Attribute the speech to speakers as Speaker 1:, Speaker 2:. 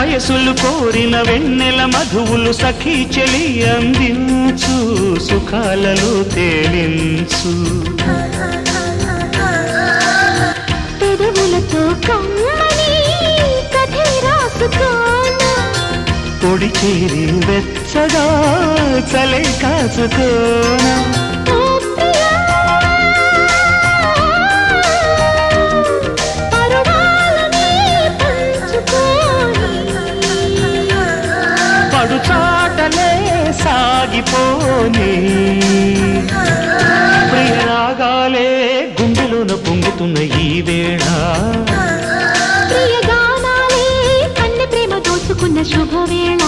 Speaker 1: మనసు కోరిన వెన్నెల మధువులు సఖీ చెలి అందించు సుఖాలలో తేలించు.
Speaker 2: పెదవులతో కమ్మని కథే రాసుకోనా.
Speaker 1: పొడి చేరి వెచ్చగా చలే కాచుకోనా. పాడు చాటలే సాగిపోని. ప్రియ రాగాలే గుండెలోన పొంగుతున్న ఈ వేళ.
Speaker 2: ప్రియ గానాలే కన్న ప్రేమ దోచుకున్న శుభవేళ.